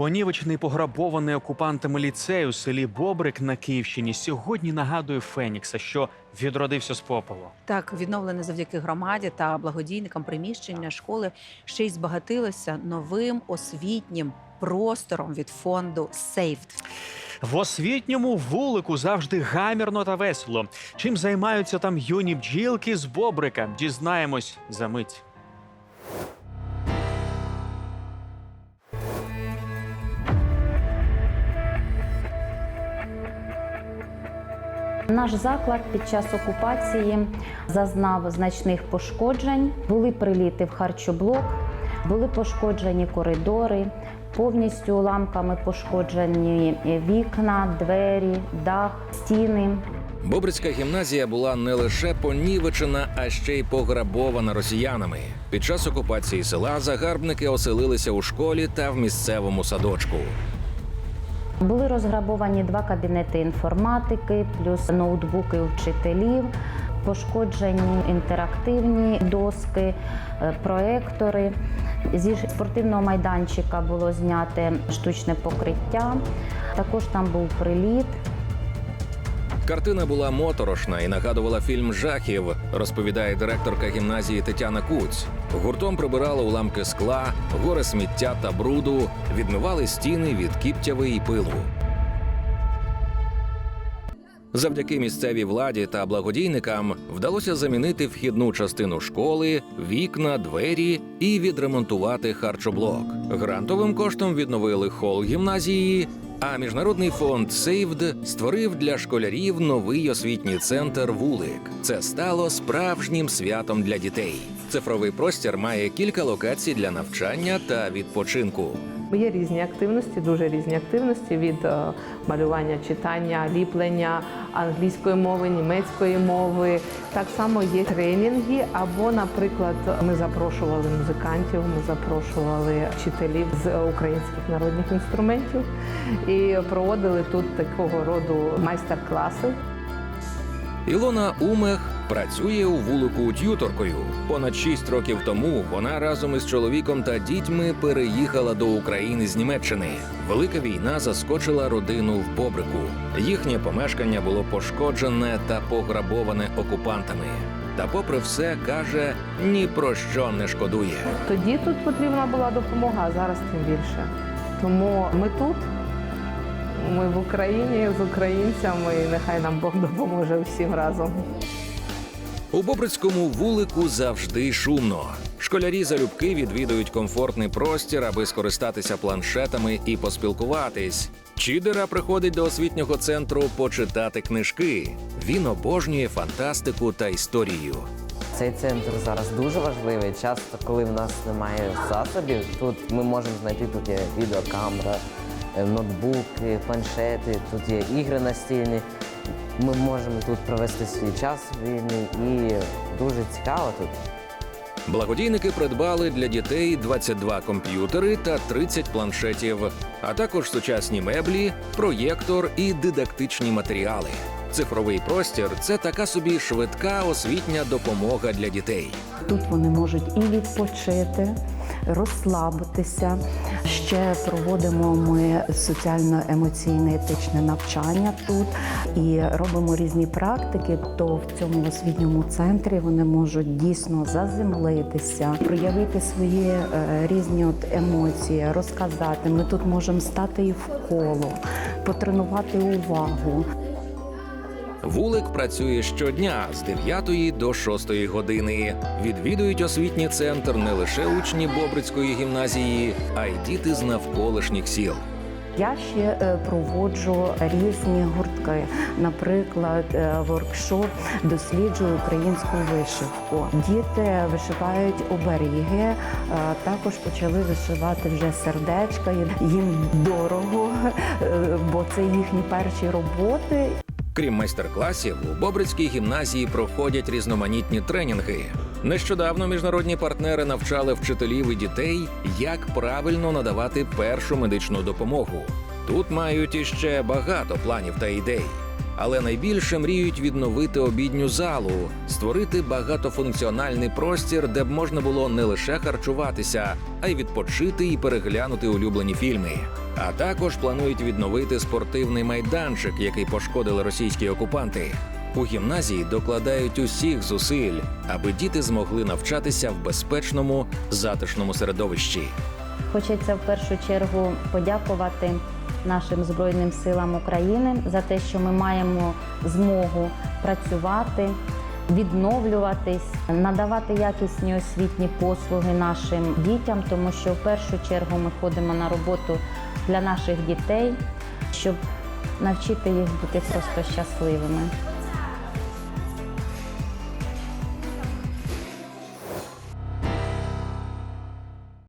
Понівечений пограбований окупантами ліцей у селі Бобрик на Київщині сьогодні нагадує Фенікса, що відродився з попелу. Так, відновлене завдяки громаді та благодійникам приміщення школи ще й збагатилося новим освітнім простором від фонду Сейфт. В освітньому вулику завжди гамірно та весело. Чим займаються там юні бджілки з Бобрика? Дізнаємось за мить. Наш заклад під час окупації зазнав значних пошкоджень. Були приліти в харчоблок, були пошкоджені коридори, повністю уламками пошкоджені вікна, двері, дах, стіни. Бобрицька гімназія була не лише понівечена, а ще й пограбована росіянами. Під час окупації села загарбники оселилися у школі та в місцевому садочку. Були розграбовані два кабінети інформатики, плюс ноутбуки вчителів, пошкоджені інтерактивні доски, е, проектори. Зі спортивного майданчика було зняте штучне покриття. Також там був приліт. Картина була моторошна і нагадувала фільм жахів, розповідає директорка гімназії Тетяна Куць. Гуртом прибирали уламки скла, гори сміття та бруду, відмивали стіни від кіптяви і пилу. Завдяки місцевій владі та благодійникам вдалося замінити вхідну частину школи, вікна, двері і відремонтувати харчоблок. Грантовим коштом відновили хол гімназії. А міжнародний фонд Saved створив для школярів новий освітній центр Вулик. Це стало справжнім святом для дітей. Цифровий простір має кілька локацій для навчання та відпочинку. Є різні активності, дуже різні активності від е, малювання, читання, ліплення англійської мови, німецької мови. Так само є тренінги. Або, наприклад, ми запрошували музикантів, ми запрошували вчителів з українських народних інструментів і проводили тут такого роду майстер-класи. Ілона Умех працює у вулику т'юторкою. Понад шість років тому вона разом із чоловіком та дітьми переїхала до України з Німеччини. Велика війна заскочила родину в Бобрику. Їхнє помешкання було пошкоджене та пограбоване окупантами. Та, попри все, каже, ні про що не шкодує. Тоді тут потрібна була допомога, а зараз тим більше. Тому ми тут. Ми в Україні з українцями, і нехай нам Бог допоможе всім разом. У Бобрицькому вулику завжди шумно. Школярі залюбки відвідують комфортний простір, аби скористатися планшетами і поспілкуватись. Чідера приходить до освітнього центру почитати книжки. Він обожнює фантастику та історію. Цей центр зараз дуже важливий. Часто, коли в нас немає засобів, тут ми можемо знайти тут є відеокамера, е, ноутбуки, планшети, тут є ігри настільні. Ми можемо тут провести свій час вільний і дуже цікаво тут. Благодійники придбали для дітей 22 комп'ютери та 30 планшетів, а також сучасні меблі, проєктор і дидактичні матеріали. Цифровий простір це така собі швидка освітня допомога для дітей. Тут вони можуть і відпочити, розслабитися. Ще проводимо ми соціально-емоційне етичне навчання тут і робимо різні практики. То в цьому освітньому центрі вони можуть дійсно заземлитися, проявити свої е, різні от емоції, розказати. Ми тут можемо стати і в коло, потренувати увагу. Вулик працює щодня з 9 до 6 години. Відвідують освітній центр не лише учні Бобрицької гімназії, а й діти з навколишніх сіл. Я ще е, проводжу різні гуртки, наприклад, е, воркшоп досліджую українську вишивку. Діти вишивають оберіги, е, також почали вишивати вже сердечка. Їм дорого, бо це їхні перші роботи. Крім майстер-класів, у Бобрицькій гімназії проходять різноманітні тренінги. Нещодавно міжнародні партнери навчали вчителів і дітей, як правильно надавати першу медичну допомогу. Тут мають іще багато планів та ідей. Але найбільше мріють відновити обідню залу, створити багатофункціональний простір, де б можна було не лише харчуватися, а й відпочити і переглянути улюблені фільми. А також планують відновити спортивний майданчик, який пошкодили російські окупанти. У гімназії докладають усіх зусиль, аби діти змогли навчатися в безпечному, затишному середовищі. Хочеться в першу чергу подякувати нашим Збройним силам України за те, що ми маємо змогу працювати, відновлюватись, надавати якісні освітні послуги нашим дітям, тому що в першу чергу ми ходимо на роботу для наших дітей, щоб навчити їх бути просто щасливими.